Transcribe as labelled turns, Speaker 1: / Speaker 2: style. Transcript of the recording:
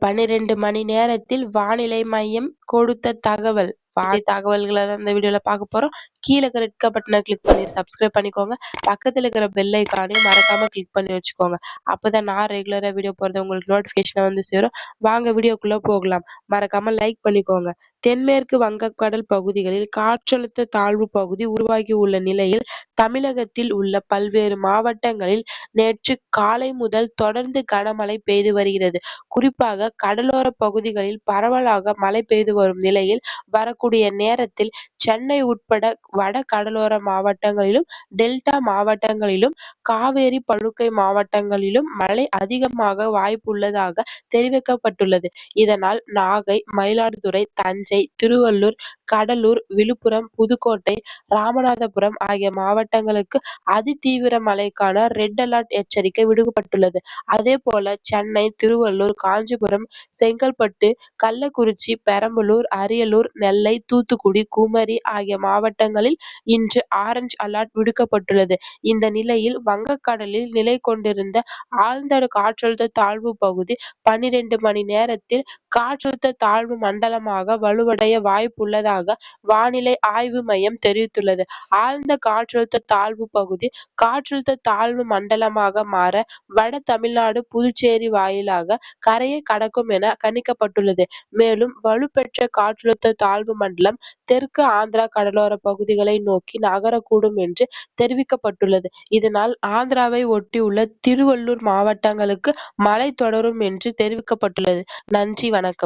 Speaker 1: பன்னிரண்டு மணி நேரத்தில் வானிலை மையம் கொடுத்த தகவல். தகவல்களை தான் இந்த வீடியோல பார்க்க போறோம். கீழே இருக்கிற ரெட் பட்டனை கிளிக் பண்ணி சப்ஸ்கிரைப் பண்ணிக்கோங்க. பக்கத்துல இருக்கிற பெல் ஐக்கானையும் மறக்காம கிளிக் பண்ணி வச்சுக்கோங்க. அப்பதான் நான் ரெகுலரா வீடியோ போறது உங்களுக்கு நோட்டிபிகேஷன் வந்து சேரும். வாங்க வீடியோக்குள்ள போகலாம். மறக்காம லைக் பண்ணிக்கோங்க. தென்மேற்கு வங்கக்கடல் பகுதிகளில் காற்றழுத்த தாழ்வு பகுதி உருவாகி உள்ள நிலையில் தமிழகத்தில் உள்ள பல்வேறு மாவட்டங்களில் நேற்று காலை முதல் தொடர்ந்து கனமழை பெய்து வருகிறது. குறிப்பாக கடலோர பகுதிகளில் பரவலாக மழை பெய்து வரும் நிலையில் வரக்கூடிய நேரத்தில் சென்னை உட்பட வட கடலோர மாவட்டங்களிலும் டெல்டா மாவட்டங்களிலும் காவேரி படுகை மாவட்டங்களிலும் மழை அதிகமாக வாய்ப்புள்ளதாக தெரிவிக்கப்பட்டுள்ளது. இதனால் நாகை மயிலாடுதுறை தஞ்சை திருவள்ளூர் கடலூர் விழுப்புரம் புதுக்கோட்டை ராமநாதபுரம் ஆகிய மாவட்டங்களுக்கு அதிதீவிர மழைக்கான ரெட் அலர்ட் எச்சரிக்கை விடுக்கப்பட்டுள்ளது. அதே போல சென்னை திருவள்ளூர் காஞ்சிபுரம் செங்கல்பட்டு கள்ளக்குறிச்சி பெரம்பலூர் அரியலூர் நெல்லை தூத்துக்குடி குமரி ஆகிய மாவட்டங்களில் இன்று ஆரஞ்ச் அலர்ட் விடுக்கப்பட்டுள்ளது. இந்த நிலையில் வங்கக்கடலில் நிலை கொண்டிருந்த ஆழ்ந்த காற்றழுத்த தாழ்வு பகுதி பனிரெண்டு மணி நேரத்தில் காற்றழுத்த தாழ்வு மண்டலமாக வலுவடைய வாய்ப்புள்ளதாக வானிலை ஆய்வு மையம் தெரிவித்துள்ளது. ஆழ்ந்த காற்றழுத்த தாழ்வு பகுதி காற்றழுத்த தாழ்வு மண்டலமாக மாற வட தமிழ்நாடு புதுச்சேரி வாயிலாக கரையை கடக்கும் என கணிக்கப்பட்டுள்ளது. மேலும் வலுப்பெற்ற காற்றழுத்த தாழ்வு மண்டலம் தெற்கு ஆந்திரா கடலோர பகுதிகளை நோக்கி நகரக்கூடும் என்று தெரிவிக்கப்பட்டுள்ளது. இதனால் ஆந்திராவை ஒட்டியுள்ள திருவள்ளூர் மாவட்டங்களுக்கு மழை தொடரும் என்று தெரிவிக்கப்பட்டுள்ளது. நன்றி வணக்கம்.